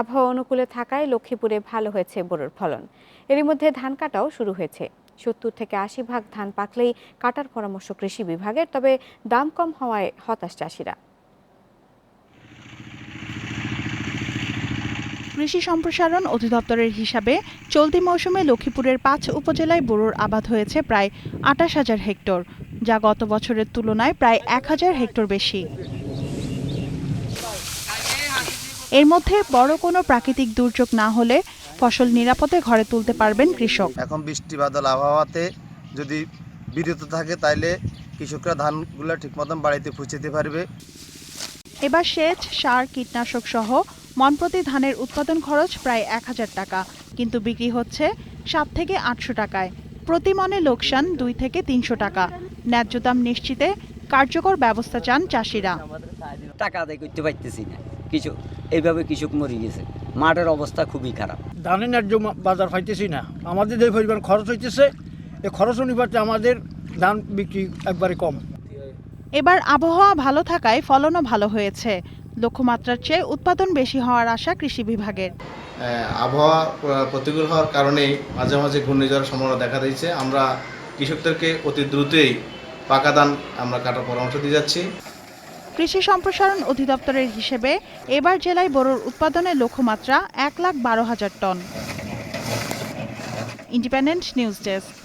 আবহাওয়া অনুকূলে থাকায় লক্ষ্মীপুরে ভালো হয়েছে বোরোর ফলন। এরই মধ্যে ধান কাটাও শুরু হয়েছে। সত্তর থেকে আশি ভাগ ধান পাকলেই কাটার পরামর্শ কৃষি বিভাগের, তবে দাম কম হওয়ায় হতাশ চাষিরা। কৃষি সম্প্রসারণ অধিদপ্তরের হিসাবে চলতি মৌসুমে লক্ষ্মীপুরের পাঁচ উপজেলায় বোরোর আবাদ হয়েছে প্রায় আটাশ হাজার হেক্টর, যা গত বছরের তুলনায় প্রায় এক হাজার হেক্টর বেশি। এর মধ্যে বড় কোনো প্রাকৃতিক দুর্যোগ না হলে ফসল নিরাপদে ঘরে তুলতে পারবেন কৃষক। এখন বৃষ্টি বাদল আবহাওয়াতে যদি বিরত থাকে তাইলে কৃষকরা ধানগুলো ঠিক মতন বাড়িতে পৌঁছাতে পারবে। এবার সেচ সার কীটনাশক সহ মনপ্রতি ধানের উৎপাদন খরচ প্রায় এক হাজার টাকা কিন্তু বিক্রি হচ্ছে সাত থেকে আটশো টাকায়। প্রতি মনে লোকসান দুই থেকে তিনশো টাকা। ন্যায্য দাম নিশ্চিতে কার্যকর ব্যবস্থা চান চাষিরা। টাকা আদায় করতে পারতেছি না কিছু এইভাবে কৃষক মরে গেছে। মাঠের অবস্থা খুবই খারাপ। ধানের ন্যায্য বাজার পাইতেছি না। আমাদের যে পরিমাণ খরচ হইতেছে। এই খরচ অনুপাতে আমাদের ধান বিক্রি একবারে কম। এবার আবহাওয়া ভালো থাকায় ফলনও ভালো হয়েছে। লক্ষ্যমাত্রার চেয়ে উৎপাদন বেশি হওয়ার আশা কৃষি বিভাগের। আবহাওয়া প্রতিকূল হওয়ার কারণেই মাঝে মাঝে ঘূর্ণিঝড়ের সম্ভাবনা দেখা দিয়েছে। আমরা কৃষকদেরকে অতি দ্রুতই পাকা ধান আমরা কাটার পরামর্শ দিয়ে যাচ্ছি। কৃষি সম্প্রসারণ অধিদপ্তরের হিসেবে এবার জেলায় বোরোর উৎপাদনের লক্ষ্যমাত্রা এক লাখ বারো হাজার টন। Independent news desk